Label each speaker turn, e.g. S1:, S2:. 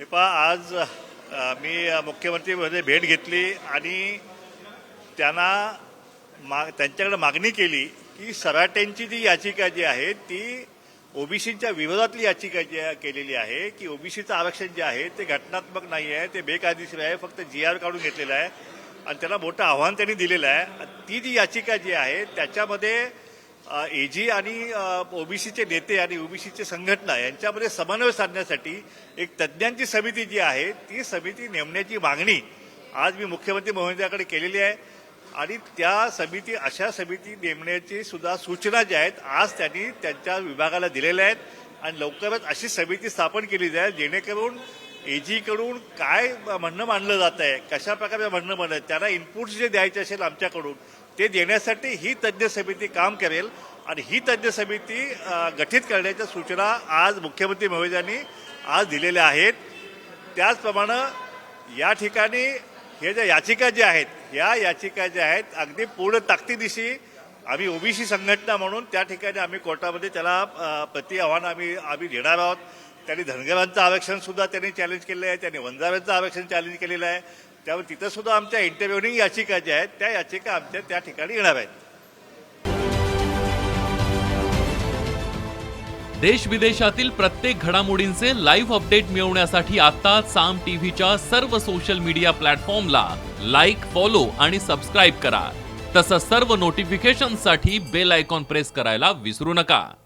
S1: हे पहा आज मी मुख्यमंत्रीमध्ये भेट घेतली आणि त्यांना मा त्यांच्याकडे मागणी केली की सराटेंची जी याचिका जी आहे ती ओबीसीच्या विरोधातली याचिका जी केलेली आहे की ओबीसीचं आरक्षण जे आहे ते घटनात्मक नाही आहे ते बेकायदेशीर आहे फक्त जी आर काढून घेतलेलं आहे आणि त्याला मोठं आव्हान त्यांनी दिलेलं आहे. ती जी याचिका जी आहे त्याच्यामध्ये एजी आणि ओबीसीचे नेते आणि ओबीसीचे संघटना यांच्यामध्ये समन्वय साधण्यासाठी एक तज्ज्ञांची समिती जी आहे ती समिती नेमण्याची मागणी आज मी मुख्यमंत्री महोदयाकडे केलेली आहे. आणि त्या समिती अशा समिती नेमण्याची सुद्धा सूचना ज्या आहेत आज त्यांनी त्यांच्या विभागाला दिलेल्या आहेत. आणि लवकरच अशी समिती स्थापन केली जाईल जेणेकरून एजीकडून काय म्हणणं मानलं जात आहे कशा प्रकारे म्हणणं मानलं त्यांना इनपुट्स जे द्यायचे असेल आमच्याकडून ते देण्यासाठी ही तज्ज्ञ समिती काम करेल आणि ही तज्ज्ञ समिती गठीत करण्याच्या सूचना आज मुख्यमंत्री महोदयांनी आज दिलेल्या आहेत. त्याचप्रमाणे या ठिकाणी हे ज्या याचिका ज्या आहेत या याचिका ज्या आहेत अगदी पूर्ण ताकदीदिशी आम्ही ओबीसी संघटना म्हणून त्या ठिकाणी आम्ही कोर्टामध्ये त्याला प्रति आव्हान आम्ही आम्ही देणार आहोत. त्यांनी धनगरांचं आरक्षण सुद्धा त्यांनी चॅलेंज केलेलं आहे त्यांनी वंजारांचं आरक्षण चॅलेंज केलेलं आहे. त्यामुळे तिथं सुद्धा आमच्या इंटरव्ह्युनिंग याचिका ज्या आहेत त्या याचिका आमच्या त्या ठिकाणी येणार आहेत.
S2: देश विदेशातील प्रत्येक घडामोडींचे लाईव्ह अपडेट मिळवण्यासाठी आता साम टीव्हीच्या सर्व सोशल मीडिया प्लॅटफॉर्मला लाईक फॉलो आणि सबस्क्राईब करा. तसंच सर्व नोटिफिकेशनसाठी बेल आयकॉन प्रेस करायला विसरू नका.